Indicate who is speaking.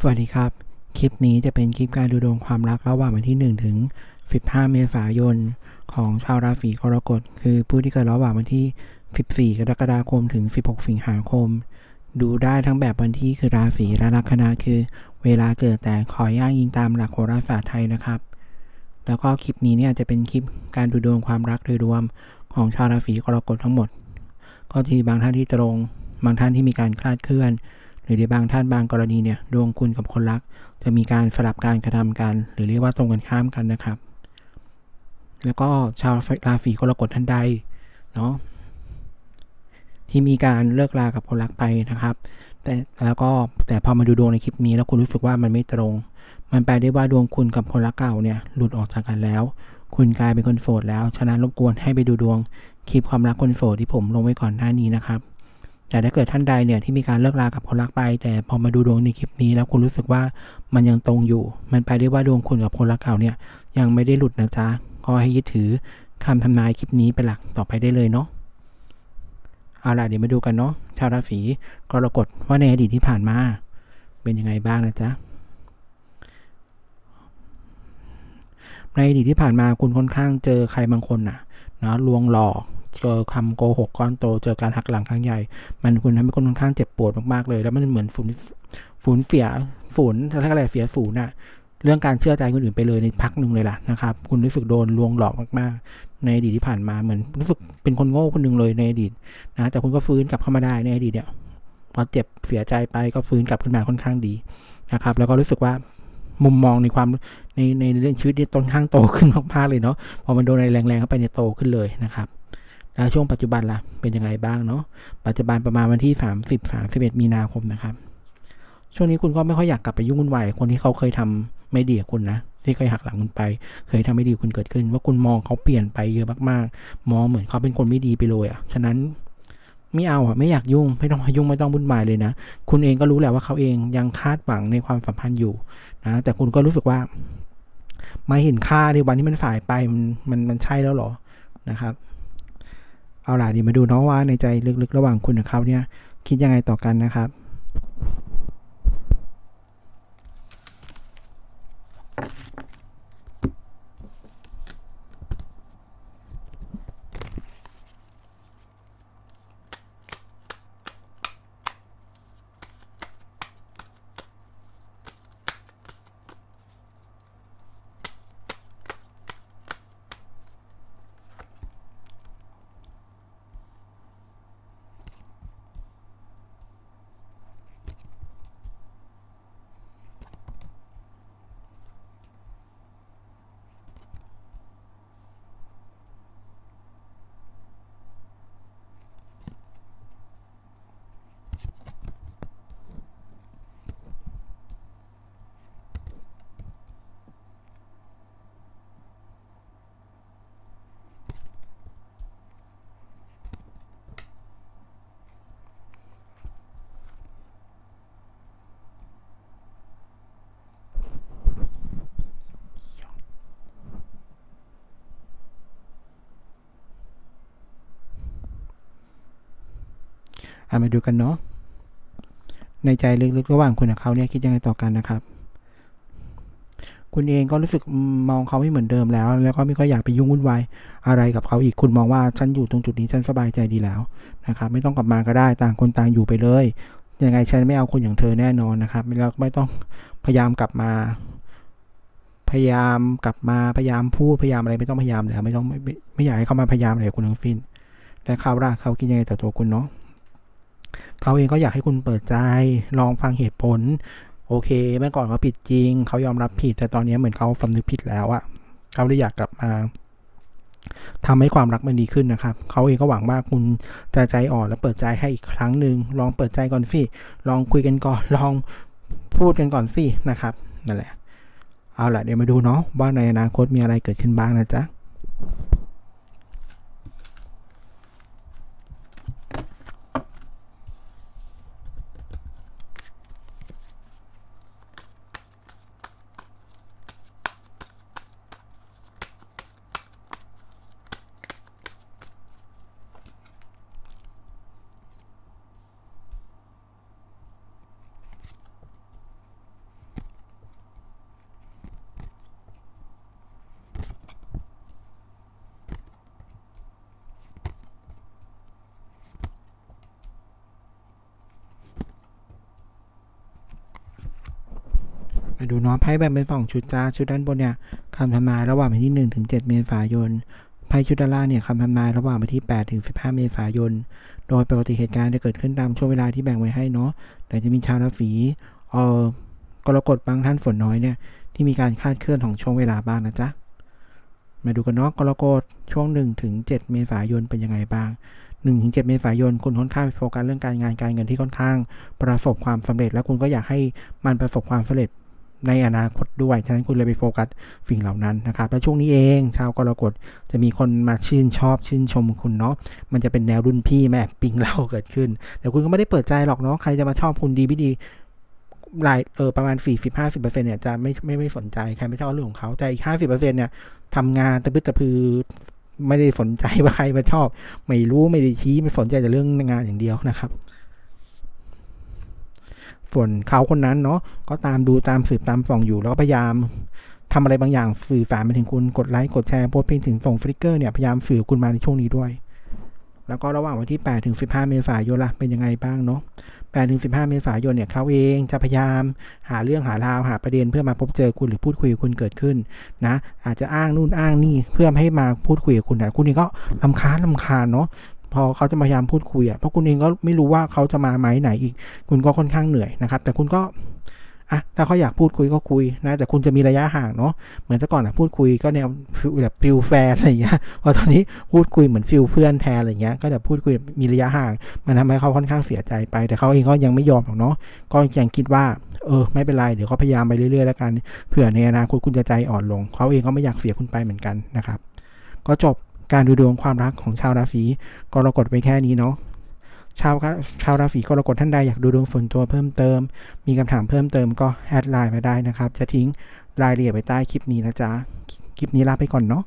Speaker 1: สวัสดีครับ คลิปนี้จะเป็นคลิปการดูดวงความรักระหว่างวันที่ 1 ถึง 15 เมษายน ของชาวราศีกรกฎ คือผู้ที่เกิดระหว่างวันที่ 14 กรกฎาคมถึง 16 สิงหาคม ดูได้ทั้งแบบวันที่คือราศีและลัคนาคือ เวลาเกิดแต่ขอย่างยิงตามหลักโหราศาสตร์ไทยนะครับ แล้วก็คลิปนี้เนี่ยจะเป็นคลิปการดูดวงความรักโดยรวมของชาวราศีกรกฎทั้งหมด ก็ที่บางท่านที่ตรง บางท่านที่มีการคลาดเคลื่อน หรือในบางท่านบางกรณีเนี่ยดวงคุณกับคนรัก จะมีการสลับการกระทำกัน หรือเรียกว่าตรงกันข้ามกันนะครับ แล้วก็ชาวราศีกรกฎท่านใดเนาะที่มีการเลิกลากับคนรักไปนะครับ แต่แล้วก็แต่พอมาดูดวงในคลิปนี้แล้วคุณรู้สึกว่ามันไม่ตรง มันแปลได้ว่าดวงคุณกับคนรักเก่าเนี่ยหลุดออกจากกันแล้ว คุณกลายเป็นคนโสดแล้ว ฉะนั้นรบกวนให้ไปดูดวงคลิปความรักคนโสดที่ผมลงไว้ก่อนหน้านี้นะครับ แต่ถ้าเกิดท่านใดเนี่ยที่มีการเลิกลากับคนรักไป แต่พอมาดูดวงในคลิปนี้แล้วคุณรู้สึกว่ามันยังตรงอยู่ มันไปได้ว่าดวงคุณกับคนรักเก่าเนี่ยยังไม่ได้หลุดนะจ๊ะก็ให้ยึดถือคำทำนายคลิปนี้เป็นหลักต่อไปได้เลยเนาะเอาล่ะเดี๋ยวมาดูกันเนาะชาวราศีกรกฎว่าในอดีตที่ผ่านมา เป็นยังไงบ้างนะจ๊ะในอดีตที่ผ่านมาคุณค่อนข้างเจอใครบางคนน่ะนะลวงหลอก เจอคำโกหกก้อนโต เจอการหักหลังครั้งใหญ่ มันคุณทำให้คนค่อนข้างเจ็บปวดมากๆเลย แล้วมันเหมือนฝูนฝูนเสียฝูนถ้าอะไรเสียฝูนน่ะเรื่องการเชื่อใจคนอื่นไปเลยในพักหนึ่งเลยล่ะนะครับ คุณรู้สึกโดนลวงหลอกมากๆ ในอดีตที่ผ่านมาเหมือนรู้สึกเป็นคนโง่คนหนึ่งเลยในอดีตนะแต่คุณก็ฟื้นกลับเข้ามาได้ในอดีตเนี่ยพอเจ็บเสียใจไปก็ฟื้นกลับขึ้นมาค่อนข้างดีนะครับ แล้วก็รู้สึกว่ามุมมองในความในในเรื่องชีวิตที่ต้นข้างโตขึ้นมากๆเลยเนาะพอมันโดนอะไรแรงๆเข้าไปเนี่ยโตขึ้นเลยนะครับ แล้วช่วงปัจจุบันล่ะเป็นยังไงบ้างเนาะปัจจุบันประมาณวันที่ 30 31 มีนาคมนะครับ ช่วงนี้คุณก็ไม่ค่อยอยากกลับไปยุ่งวุ่นวายคนที่เขาเคยทำไม่ดีกับคุณนะที่เคยหักหลังคุณไป เคยทำไม่ดีคุณเกิดขึ้น ว่าคุณมองเขาเปลี่ยนไปเยอะมากๆ มองเหมือนเขาเป็นคนไม่ดีไปเลยอะฉะนั้นไม่เอาอะไม่อยากยุ่งไม่ต้องมายุ่งไม่ต้องวุ่นวายเลยนะ คุณเองก็รู้แหละว่าเขาเองยังคาดหวังในความสัมพันธ์อยู่นะแต่คุณก็รู้สึกว่า มาเห็นค่าในวันที่มันฝ่ายไปมันมันมันใช่แล้วหรอนะครับ เอาล่ะดีมาดูน้องว่าในใจลึกๆ ระหว่างคุณกับเขาเนี่ยคิดยังไงต่อกันนะครับ เอามาดูกันเนาะในใจลึกๆระหว่างคุณกับเขาเนี่ยคิดยังไงต่อกันนะครับ คุณเองก็รู้สึกมองเขาไม่เหมือนเดิมแล้ว แล้วก็ไม่ค่อยอยากไปยุ่งวุ่นวายอะไรกับเขาอีกคุณมองว่าฉันอยู่ตรงจุดนี้ฉันสบายใจดีแล้วนะครับ ไม่ต้องกลับมาก็ได้ต่างคนต่างอยู่ไปเลยยังไงฉันไม่เอาคนอย่างเธอแน่นอนนะครับแล้วไม่ต้องพยายามกลับมา พยายามกลับมาพยายามพูดพยายามอะไรไม่ต้องพยายามแล้วไม่ต้องไม่ไม่ไม่อยากให้เขามาพยายามอะไรคุณทั้งสิ้นและเขาล่ะเขาคิดยังไงต่อตัวคุณเนาะ เขาเองก็อยากให้คุณเปิดใจ ลองฟังเหตุผล โอเค เมื่อก่อนเขาผิดจริง เขายอมรับผิด แต่ตอนนี้เหมือนเขาสำนึกผิดแล้วอะเขาเลยอยากกลับมาทำให้ความรักมันดีขึ้นนะครับ เขาเองก็หวังว่าคุณจะใจอ่อนและเปิดใจให้อีกครั้งหนึ่ง ลองเปิดใจก่อนสิ ลองคุยกันก่อน ลองพูดกันก่อนสินะครับ นั่นแหละ เอาล่ะเดี๋ยวมาดูเนาะว่าในอนาคตมีอะไรเกิดขึ้นบ้างนะจ๊ะ ดูเนาะไพ่แบ่งเป็นสองชุดจ้าชุดด้านบนเนี่ยคำทำนายระหว่างวันที่1ถึง7เมษายนไพ่ชุดด้านล่างเนี่ยคำทำนายระหว่างวันที่8ถึง15เมษายน โดยปกติเหตุการณ์จะเกิดขึ้นตามช่วงเวลาที่แบ่งไว้ให้เนาะแต่จะมีชาวราศีเอ่อกรกฎบางท่านฝนน้อยเนี่ยที่มีการคาดเคลื่อนของช่วงเวลาบ้างนะจ๊ะมาดูกันเนาะกรกฎช่วง1ถึง7เมษายนเป็นยังไงบ้าง1ถึง7เมษายนคุณค่อนข้างโฟกัสเรื่องการงานการเงินที่ค่อนข้าง ประสบความสำเร็จ แล้วคุณก็อยากให้มันประสบความสำเร็จ ในอนาคตด้วย ฉะนั้นคุณเลยไปโฟกัสสิ่งเหล่านั้นนะครับ และช่วงนี้เอง ชาวกรกฎจะมีคนมาชื่นชอบชื่นชมคุณเนาะ มันจะเป็นแนวรุ่นพี่แม่ปิงเราเกิดขึ้น แต่คุณก็ไม่ได้เปิดใจหรอกเนาะ ใครจะมาชอบคุณดีไม่ดีหลายเออประมาณ 40 50%เนี่ยจะไม่ไม่ไม่สนใจ ใครไม่ชอบเรื่องของเขาแต่อีก 50%เนี่ยทำงานตะพึดตะพือไม่ได้สนใจว่าใครมาชอบ ไม่รู้ไม่ได้ชี้ไม่สนใจแต่เรื่องงานอย่างเดียวนะครับ ส่วนเขาคนนั้นเนาะก็ตามดูตามสืบตามส่องอยู่แล้วก็พยายามทำอะไรบางอย่างสื่อสารไปถึงคุณกดไลค์กดแชร์โพสต์เพลงถึงส่งฟลิกเกอร์เนี่ยพยายามสื่อคุณมาในช่วงนี้ด้วย แล้วก็ระหว่างวันที่ 8 ถึง 15 เมษายนล่ะเป็นยังไงบ้างเนาะ8ถึง 15 เมษายนเนี่ยเขาเองจะพยายามหาเรื่องหาราวหาประเด็นเพื่อมาพบเจอคุณหรือพูดคุยกับคุณเกิดขึ้นนะอาจจะอ้างนู่นอ้างนี่เพื่อให้มาพูดคุยกับคุณแต่คุณเองก็ลำคาญลำคาญเนาะ พอเขาจะพยายามพูดคุยอะเพราะคุณเองก็ไม่รู้ว่าเขาจะมาไหมไหนอีก คุณก็ค่อนข้างเหนื่อยนะครับ แต่คุณก็อะถ้าเขาอยากพูดคุยก็คุยนะ แต่คุณจะมีระยะห่างเนาะเหมือนแต่ก่อนอะพูดคุยก็แนวแบบฟิลแฟนอะไรอย่างเงี้ยพอตอนนี้พูดคุยเหมือนฟิลเพื่อนแทนอะไรเงี้ยก็แบบพูดคุยมีระยะห่าง มันทำให้เขาค่อนข้างเสียใจไป แต่เขาเองก็ยังไม่ยอมหรอกเนาะก็ยังคิดว่าเออไม่เป็นไรเดี๋ยวเขาพยายามไปเรื่อยๆแล้วกันเผื่อในอนาคตคุณจะใจอ่อนลงเขาเองก็ไม่อยากเสียคุณไปเหมือนกันนะครับ ก็จบ การดูดวงความรักของชาวราศีกรกฎไปแค่นี้เนาะชาวชาวราศีกรกฎท่านใดอยากดูดวงส่วนตัวเพิ่มเติม มีคำถามเพิ่มเติมก็แอดไลน์มาได้นะครับ จะทิ้งรายละเอียดไว้ใต้คลิปนี้นะจ๊ะ คลิปนี้ลาไปก่อนเนาะ